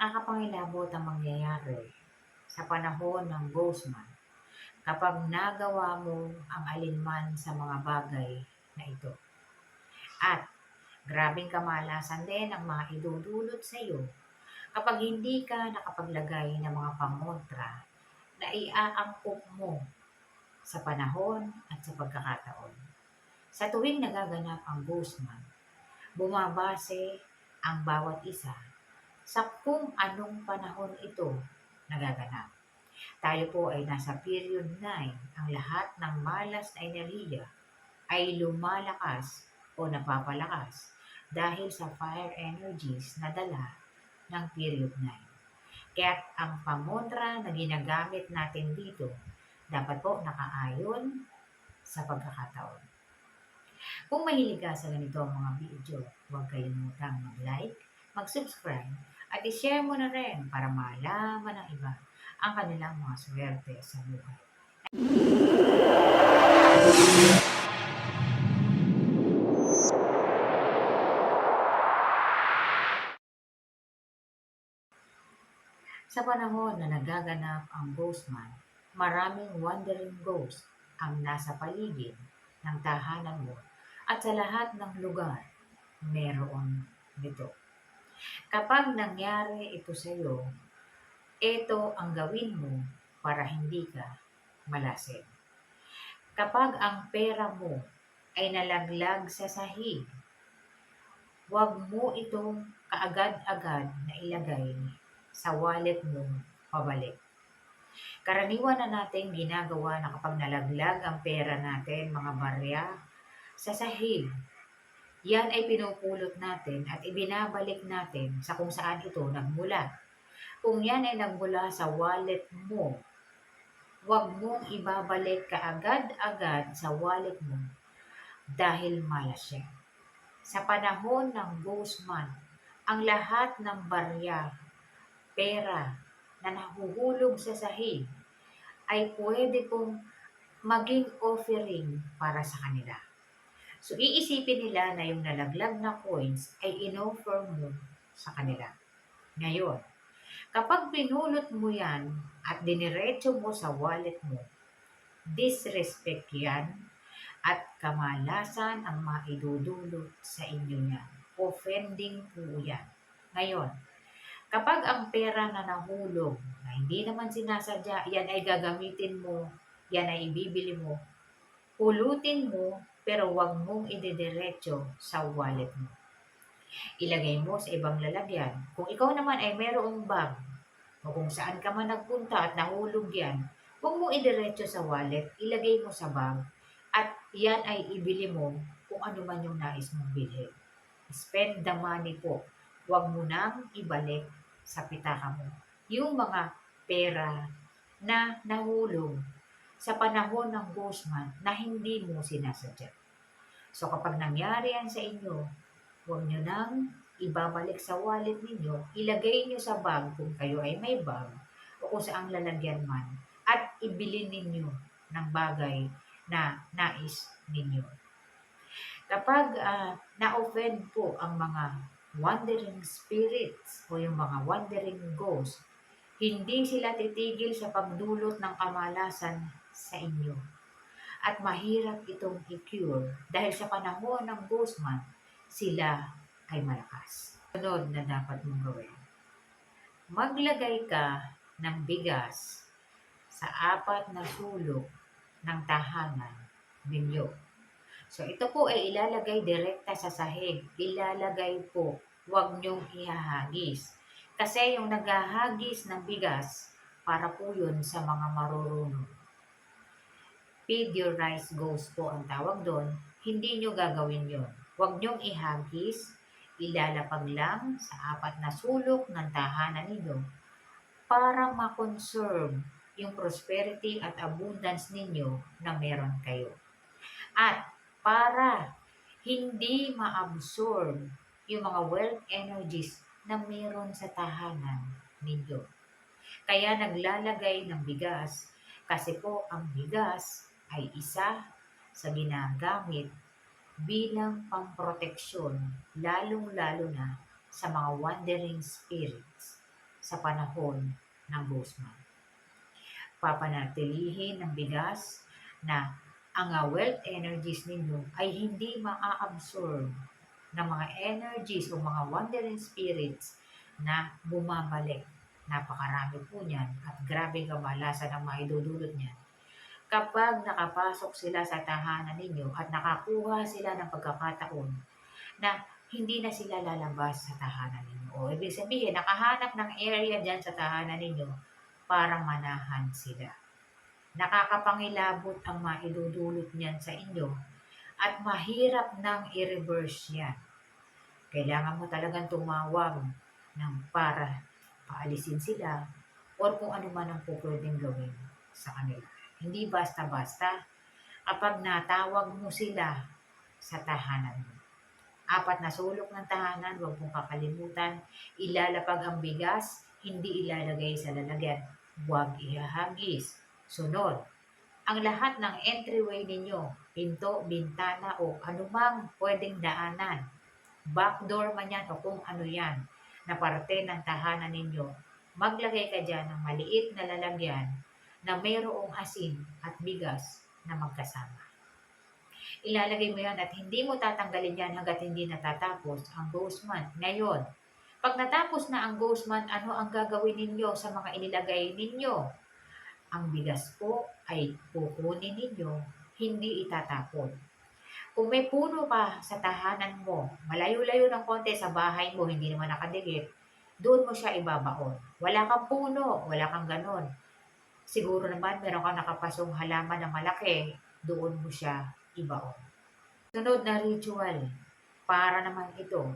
Nakakapangilabot ang mangyayari sa panahon ng Gosman kapag nagawa mo ang alinman sa mga bagay na ito. At grabing kamalasan din ang mga idudulot sa iyo kapag hindi ka nakapaglagay ng mga pamontra na iaangkop mo sa panahon at sa pagkakataon. Sa tuwing nagaganap ang Guzman, bumabase ang bawat isa sa kung anong panahon ito nagaganap. Tayo po ay nasa period 9. Ang lahat ng malas na enerhiya ay lumalakas o napapalakas dahil sa fire energies na dala ng period 9. Kaya ang pamontra na ginagamit natin dito dapat po nakaayon sa pagkakataon. Kung mahilig ka sa ganito ang mga video, huwag kalimutang mag-like, mag-subscribe, at i-share mo na rin para malaman ng iba ang kanilang mga swerte sa buhay. Sa panahon na nagaganap ang Ghostman, maraming wandering ghost ang nasa paligid ng tahanan mo at sa lahat ng lugar meron nito. Kapag nangyari ito sa iyo, ito ang gawin mo para hindi ka malasing. Kapag ang pera mo ay nalaglag sa sahig, huwag mo itong kaagad-agad na ilagay sa wallet mo pabalik. Karaniwan na natin ginagawa na kapag nalaglag ang pera natin, mga barya, sa sahig, yan ay pinupulot natin at ibinabalik natin sa kung saan ito nagmula. Kung yan ay nagmula sa wallet mo, huwag mong ibabalik kaagad-agad sa wallet mo dahil malas yan. Sa panahon ng Guzman, ang lahat ng barya, pera na nahuhulog sa sahig ay pwede kong maging offering para sa kanila. So, iisipin nila na yung nalaglag na coins ay in-offer mo sa kanila. Ngayon, kapag pinulot mo yan at diniretso mo sa wallet mo, disrespect yan at kamalasan ang maidudulot sa inyo yan. Offending po yan. Ngayon, kapag ang pera na nahulog, na hindi naman sinasadya, yan ay gagamitin mo, yan ay ibibili mo, pulutin mo pero huwag mong idediretso sa wallet mo. Ilagay mo sa ibang lalagyan. Kung ikaw naman ay merong bag, o kung saan ka man nagpunta at nahulog yan, huwag mo idiretso sa wallet, ilagay mo sa bag, at yan ay ibili mo kung ano man yung nais mong bilhin. Spend the money po. Huwag mo nang ibalik sa pitaka mo. Yung mga pera na nahulog sa panahon ng Guzman na hindi mo sinasadya. So kapag nangyari yan sa inyo, huwag nyo nang ibabalik sa wallet ninyo, ilagay nyo sa bag kung kayo ay may bag o kung saang lalagyan man at ibili ninyo ng bagay na nais ninyo. Kapag uh, na-offend po ang mga wandering spirits o yung mga wandering ghosts, hindi sila titigil sa pagdulot ng kamalasan sa inyo. At mahirap itong i-cure dahil sa panahon ng Guzman, sila ay malakas. Sunod na dapat mong gawin. Maglagay ka ng bigas sa apat na sulok ng tahanan ninyo. So ito po ay ilalagay direkta sa sahig. Ilalagay po, huwag niyong ihahagis. Kasi yung naghahagis ng bigas, para po yun sa mga marurunong feed your rice goes po ang tawag doon, hindi nyo gagawin yon. Huwag nyong ihagis, ilalapag lang sa apat na sulok ng tahanan ninyo para ma-conserve yung prosperity at abundance ninyo na meron kayo. At para hindi ma-absorb yung mga wealth energies na meron sa tahanan ninyo. Kaya naglalagay ng bigas kasi po ang bigas ay isa sa ginagamit bilang pamproteksyon lalong-lalo na sa mga wandering spirits sa panahon ng Guzman. Papanatilihin ng bigas na ang wealth energies ninyo ay hindi maa-absorb ng mga energies o mga wandering spirits na bumabalik. Napakarami po niyan at grabe kamalasan ang maidudulot niyan. Kapag nakapasok sila sa tahanan ninyo at nakakuha sila ng pagkakataon na hindi na sila lalabas sa tahanan ninyo. O ibig sabihin, nakahanap ng area dyan sa tahanan ninyo para manahan sila. Nakakapangilabot ang maidudulot niyan sa inyo at mahirap nang i-reverse yan. Kailangan mo talagang tumawag ng para paalisin sila or kung ano man ang po pwedeng gawin sa kanila. Hindi basta-basta kapag natawag mo sila sa tahanan mo. Apat na sulok ng tahanan, huwag mong kakalimutan, ilalapag ang bigas, hindi ilalagay sa lalagyan. Huwag ihahagis. Sunod, ang lahat ng entryway ninyo, pinto, bintana o anumang pwedeng daanan, backdoor man yan o kung ano yan, na parte ng tahanan ninyo, maglagay ka dyan ng maliit na lalagyan na mayroong asin at bigas na magkasama. Ilalagay mo yan at hindi mo tatanggalin yan hanggat hindi natatapos ang ghost month. Ngayon, pag natapos na ang ghost month, ano ang gagawin ninyo sa mga inilagay ninyo? Ang bigas po ay kukunin ninyo, hindi itatapon. Kung may puno ka sa tahanan mo, malayo-layo ng konti sa bahay mo, hindi naman nakadikit, doon mo siya ibabaon. Wala kang puno, wala kang ganon. Siguro naman meron kang nakapasong halaman na malaki, doon mo siya ibaon. Sunod na ritual, para naman ito,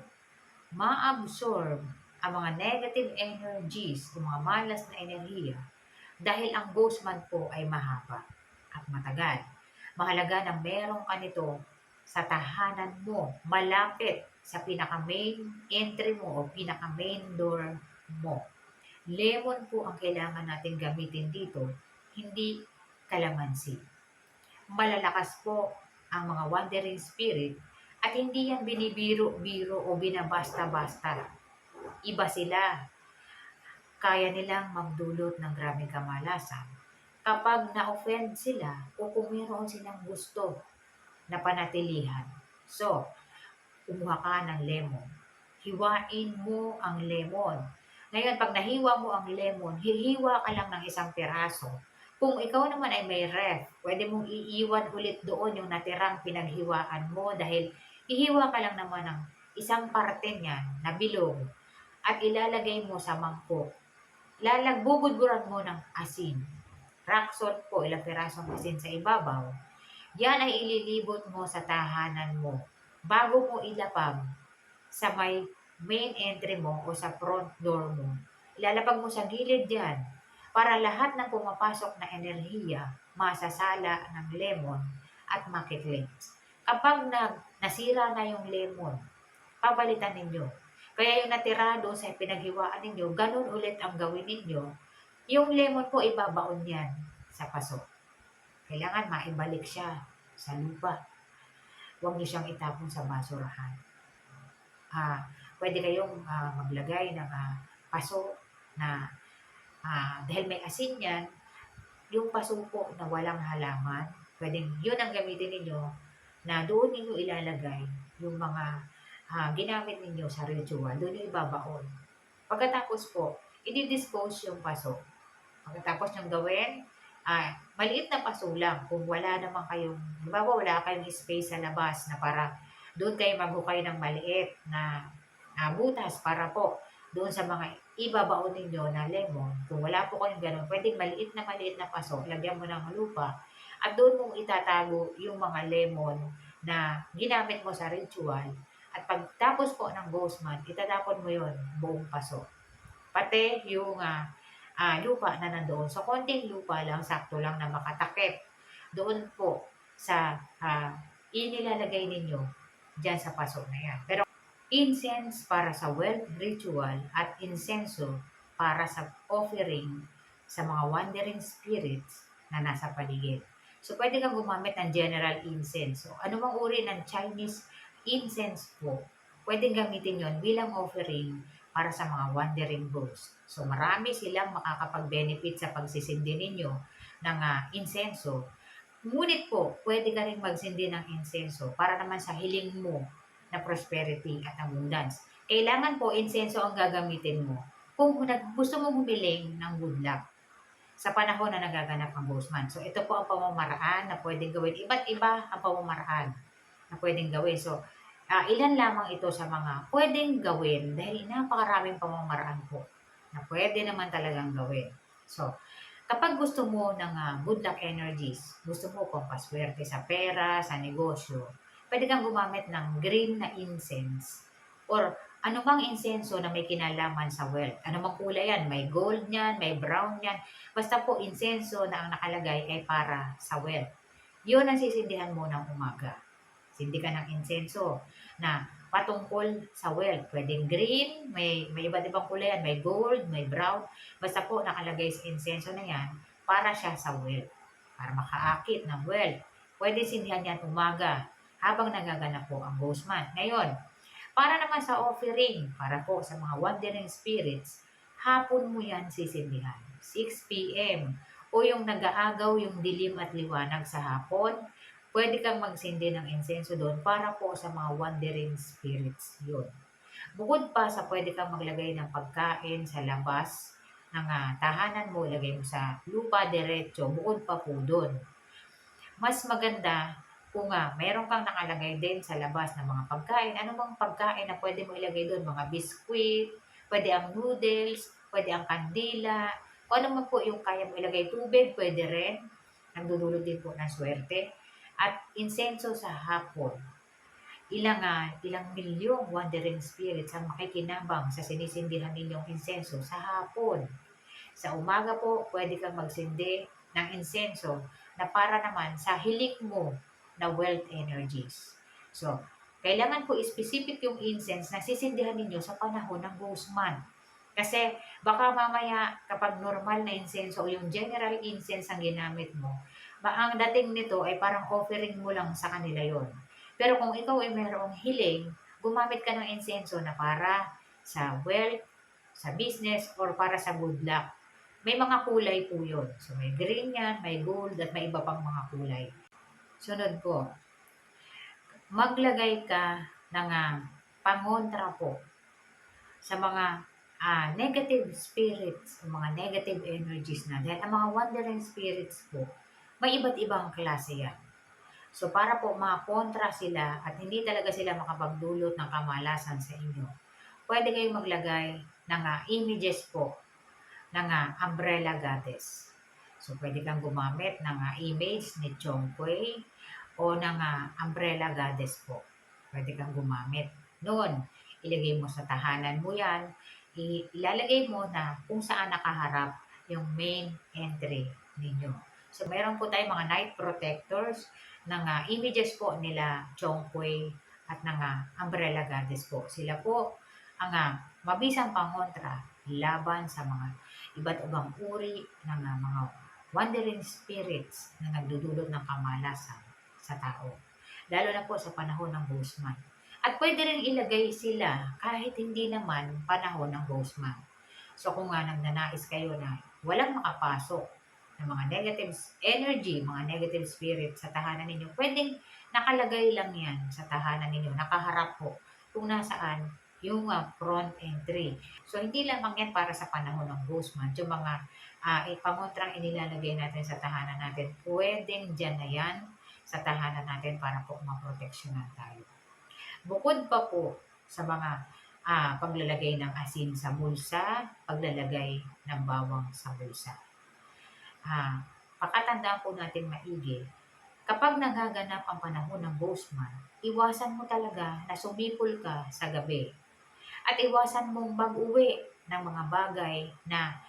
ma-absorb ang mga negative energies o mga malas na enerhiya dahil ang ghost month po ay mahaba at matagal. Mahalaga na meron ka nito sa tahanan mo, malapit sa pinaka-main entry mo o pinaka-main door mo. Lemon po ang kailangan natin gamitin dito, hindi kalamansi. Malalakas po ang mga wandering spirit at hindi yan binibiro-biro o binabasta-basta. Iba sila. Kaya nilang magdulot ng grabing kamalasan kapag na-offend sila o kung mayroon silang gusto na panatilihan. So, kumuha ka ng lemon. Hiwain mo ang lemon. Ngayon, pag nahiwa mo ang lemon, hihiwa ka lang ng isang piraso. Kung ikaw naman ay may ref, pwede mong iiwan ulit doon yung natirang pinaghiwaan mo dahil ihiwa ka lang naman ng isang parte niyan na bilog at ilalagay mo sa mangkok. Lalagbubudburan mo ng asin. Rock salt po, ilang pirasong asin sa ibabaw. Yan ay ililibot mo sa tahanan mo bago mo ilapag sa may main entry mo o sa front door mo. Ilalapag mo sa gilid yan para lahat ng pumapasok na enerhiya masasala ng lemon at makiklinks. Kapag nag, nasira na yung lemon, pabalitan ninyo. Kaya yung natira doon sa pinaghiwaan ninyo, ganun ulit ang gawin ninyo. Yung lemon po, ibabaon yan sa paso. Kailangan maibalik siya sa lupa. Huwag niyo siyang itapon sa basurahan. Ah, pwede kayong ah, maglagay ng ah, paso na ah, dahil may asin yan, yung paso po na walang halaman, pwedeng yun ang gamitin ninyo na doon ninyo ilalagay yung mga ah, ginamit ninyo sa ritual, doon yung ibabaon. Pagkatapos po, i-dispose yung paso. Pagkatapos yung gawin, ah, maliit na paso lang kung wala naman kayong, ba wala kayong space sa labas na para doon kayo maghukay ng maliit na ah, butas para po doon sa mga ibabaon ninyo na lemon. Kung wala po kayong ganun, pwedeng maliit na maliit na paso, lagyan mo ng lupa at doon mong itatago yung mga lemon na ginamit mo sa ritual at pagtapos po ng ghost month, itatapon mo yon buong paso. Pati yung ah, ah, lupa na nandoon. So, konting lupa lang, sakto lang na makatakip. Doon po sa ah, inilalagay ninyo dyan sa paso na yan. Pero incense para sa wealth ritual at insenso para sa offering sa mga wandering spirits na nasa paligid. So, pwede kang gumamit ng general incense. So, anumang uri ng Chinese incense po, pwede gamitin yon bilang offering para sa mga wandering ghosts. So marami silang makakapag-benefit sa pagsisindi ninyo ng ah, insenso. Ngunit po, pwede ka rin magsindi ng insenso para naman sa hiling mo na prosperity at abundance. Kailangan po insenso ang gagamitin mo kung gusto mo humiling ng good luck sa panahon na nagaganap ang ghost month. So ito po ang pamamaraan na pwedeng gawin. Iba't iba ang pamamaraan na pwedeng gawin. So ah, ilan lamang ito sa mga pwedeng gawin dahil napakaraming pamamaraan po na pwede naman talagang gawin. So, kapag gusto mo ng ah, good luck energies, gusto mo kung paswerte sa pera, sa negosyo, pwede kang gumamit ng green na incense or anumang insenso na may kinalaman sa wealth. Anumang kulay yan, may gold yan, may brown yan. Basta po insenso na ang nakalagay ay para sa wealth. Yun ang sisindihan mo ng umaga. Sindi ka ng insenso na patungkol sa wealth. Pwedeng green, may, may iba't ibang kulay yan, may gold, may brown. Basta po nakalagay sa insenso na yan para siya sa wealth. Para makaakit ng wealth. Pwede sindihan yan umaga habang nagaganap po ang ghost month. Ngayon, para naman sa offering, para po sa mga wandering spirits, hapon mo yan sisindihan. 6 p.m. O yung nag-aagaw yung dilim at liwanag sa hapon, pwede kang magsindi ng insenso doon para po sa mga wandering spirits yun. Bukod pa sa pwede kang maglagay ng pagkain sa labas ng ah, tahanan mo, ilagay mo sa lupa diretso, bukod pa po doon. Mas maganda kung nga, mayroon kang nakalagay din sa labas ng mga pagkain, ano bang pagkain na pwede mo ilagay doon? Mga biskwit, pwede ang noodles, pwede ang kandila, o ano man po yung kaya mo ilagay tubig, pwede rin. Nagdudulot din po ng swerte. At insenso sa hapon. Ilang, ah, ilang milyong wandering spirits ang makikinabang sa sinisindihan ninyong insenso sa hapon. Sa umaga po, pwede kang magsindi ng insenso na para naman sa hilik mo na wealth energies. So, kailangan po specific yung incense na sisindihan ninyo sa panahon ng ghost month. Kasi baka mamaya kapag normal na incense o yung general incense ang ginamit mo, ang dating nito ay parang offering mo lang sa kanila yon. Pero kung ikaw ay mayroong hiling, gumamit ka ng insenso na para sa wealth, sa business, or para sa good luck. May mga kulay po yun. So may green yan, may gold, at may iba pang mga kulay. Sunod po, maglagay ka ng uh, pangontra po sa mga ah, negative spirits, mga negative energies na. Dahil ang mga wandering spirits po, may iba't ibang klase yan. So para po makontra sila at hindi talaga sila makapagdulot ng kamalasan sa inyo, pwede kayong maglagay ng ah, images po ng ah, umbrella goddess. So pwede kang gumamit ng ah, image ni Chong Kuei o ng ah, umbrella goddess po. Pwede kang gumamit. Noon, ilagay mo sa tahanan mo yan, ilalagay mo na kung saan nakaharap yung main entry ninyo. So, meron po tayong mga night protectors ng ah, images po nila Chong Kuei at ng ah, Umbrella Goddess po. Sila po ang ah, mabisang pangontra laban sa mga iba't ibang uri ng ah, mga wandering spirits na nagdudulot ng kamalasan sa tao. Lalo na po sa panahon ng ghost month. At pwede rin ilagay sila kahit hindi naman panahon ng ghost month. So kung nga nagnanais kayo na walang makapasok ng mga negative energy, mga negative spirit sa tahanan ninyo, pwedeng nakalagay lang yan sa tahanan ninyo, nakaharap po kung nasaan yung uh, front entry. So hindi lamang yan para sa panahon ng month, yung mga uh, ipangontrang inilalagay natin sa tahanan natin, pwedeng dyan na yan sa tahanan natin para po maproteksyonan tayo. Bukod pa po sa mga ah, paglalagay ng asin sa bulsa, paglalagay ng bawang sa bulsa. Ah, pakatandaan po natin maigi, kapag nagaganap ang panahon ng ghost month, iwasan mo talaga na sumipol ka sa gabi. At iwasan mong mag-uwi ng mga bagay na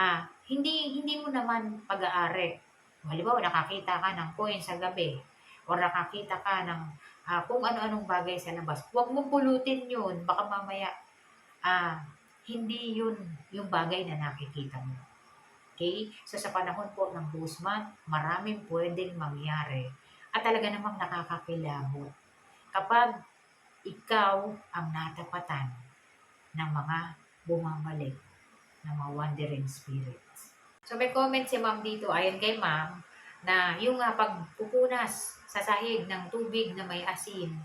ah, hindi hindi mo naman pag-aari. Halimbawa, nakakita ka ng coin sa gabi o nakakita ka ng ah, kung ano-anong bagay sa labas. Huwag mong pulutin yun. Baka mamaya ah, hindi yun yung bagay na nakikita mo. Okay? So sa panahon po ng month, maraming pwedeng mangyari at talaga namang nakakakilabot kapag ikaw ang natapatan ng mga bumabalik ng mga wandering spirits. So may comment si ma'am dito, ayon kay ma'am, na yung nga pagpupunas sa sahig ng tubig na may asin,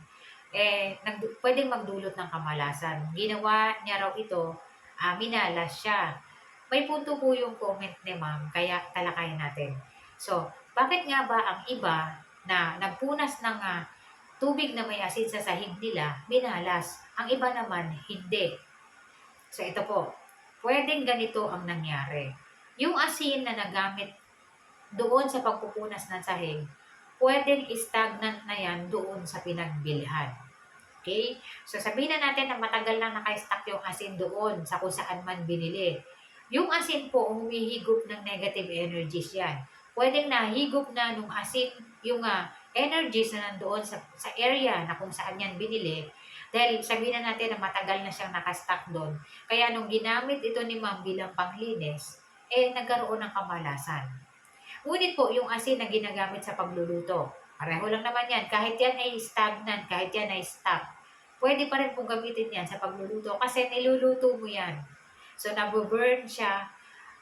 eh, nag, pwedeng magdulot ng kamalasan. Ginawa niya raw ito, ah, minalas siya. May punto po yung comment ni ma'am, kaya talakayan natin. So, bakit nga ba ang iba na nagpunas ng ah, tubig na may asin sa sahig nila, minalas? Ang iba naman, hindi. So, ito po. Pwedeng ganito ang nangyari. Yung asin na nagamit doon sa pagpupunas ng sahig, pwedeng stagnant na yan doon sa pinagbilhan. Okay? So, sabihin na natin na matagal lang naka-stack yung asin doon sa kung saan man binili. Yung asin po, humihigop ng negative energies yan. Pwedeng nahigop na nung asin, yung ah, energies na nandoon sa, sa area na kung saan yan binili. Dahil sabihin na natin na matagal na siyang nakastack doon. Kaya nung ginamit ito ni ma'am bilang panglinis, eh nagkaroon ng kamalasan. Ngunit po, yung asin na ginagamit sa pagluluto, pareho lang naman yan. Kahit yan ay stagnant, kahit yan ay stuck, pwede pa rin pong gamitin yan sa pagluluto kasi niluluto mo yan. So, nabuburn siya,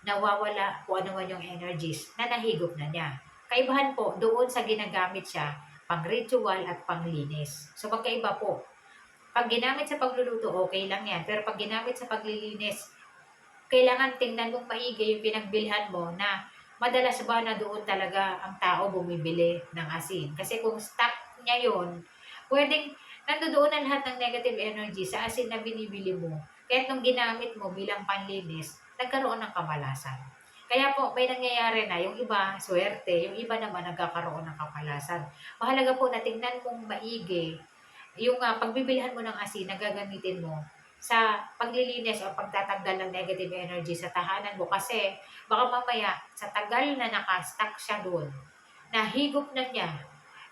nawawala kung ano man yung energies na nahigop na niya. Kaibahan po, doon sa ginagamit siya, pang ritual at panglinis. So, magkaiba po. Pag ginamit sa pagluluto, okay lang yan. Pero pag ginamit sa paglilinis, kailangan tingnan mong maigi yung pinagbilhan mo na madalas ba na doon talaga ang tao bumibili ng asin. Kasi kung stock niya yon pwedeng nandoon na lahat ng negative energy sa asin na binibili mo. Kaya nung ginamit mo bilang panlinis, nagkaroon ng kamalasan. Kaya po, may nangyayari na, yung iba, swerte, yung iba naman nagkakaroon ng kamalasan. Mahalaga po na tingnan mong maigi yung uh, pagbibilhan mo ng asin na gagamitin mo sa paglilinis o pagtatanggal ng negative energy sa tahanan mo kasi baka mamaya sa tagal na nakastack siya doon, nahigop na niya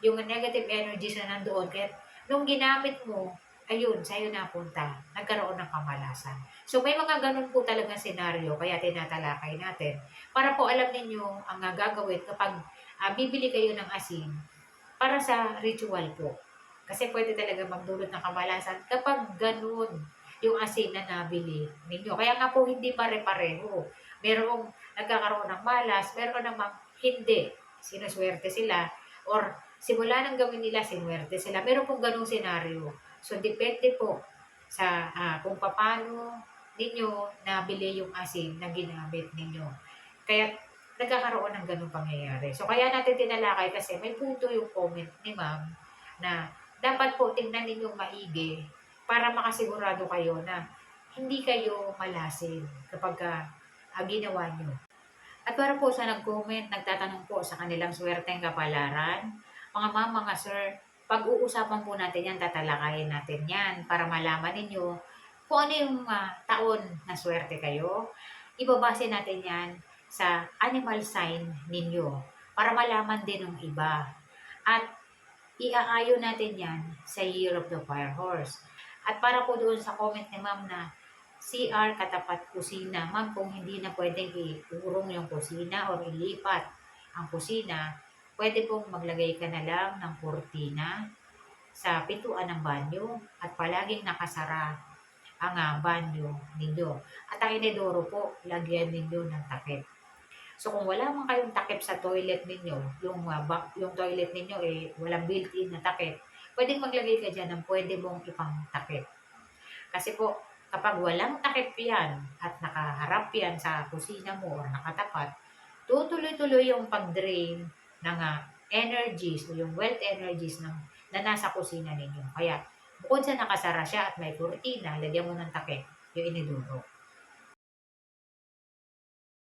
yung negative energy na nandoon. Kaya nung ginamit mo, ayun, sa'yo napunta, nagkaroon ng kamalasan. So may mga ganun po talaga senaryo, kaya tinatalakay natin. Para po alam ninyo ang uh, gagawin kapag uh, bibili kayo ng asin para sa ritual po. Kasi pwede talaga magdulot ng kamalasan kapag ganun yung asin na nabili ninyo. Kaya nga po hindi pare-pareho. Merong nagkakaroon ng malas, meron namang hindi. Sinuswerte sila. Or simula nang gawin nila, sinwerte sila. Meron pong ganung senaryo. So, depende po sa uh, kung paano ninyo nabili yung asin na ginamit ninyo. Kaya nagkakaroon ng ganung pangyayari. So, kaya natin tinalakay kasi may punto yung comment ni ma'am na dapat po tingnan ninyong maigi para makasigurado kayo na hindi kayo malasin kapag uh, ginawa nyo. At para po sa nag-comment, nagtatanong po sa kanilang swerteng kapalaran, mga ma'am, mga sir, pag-uusapan po natin yan, tatalakayin natin yan para malaman ninyo kung ano yung uh, taon na swerte kayo. Ibabase natin yan sa animal sign ninyo para malaman din ng iba. At iaayo natin yan sa Year of the Fire Horse. At para po doon sa comment ni ma'am na CR katapat kusina. Ma'am, kung hindi na pwedeng iurong yung kusina or ilipat ang kusina, pwede pong maglagay ka na lang ng kurtina sa pintuan ng banyo at palaging nakasara ang uh, banyo ninyo. At ang inedoro po, lagyan ninyo ng takip. So kung wala man kayong takip sa toilet ninyo, yung, uh, yung toilet ninyo eh walang built-in na takip, pwedeng maglagay ka dyan ng pwede mong ipang takip. Kasi po, kapag walang takip yan at nakaharap yan sa kusina mo o nakatapat, tutuloy-tuloy yung pag-drain ng uh, energies o yung wealth energies ng, na nasa kusina ninyo. Kaya, bukod sa nakasara siya at may kurtina, lagyan mo ng takip, yung iniduro.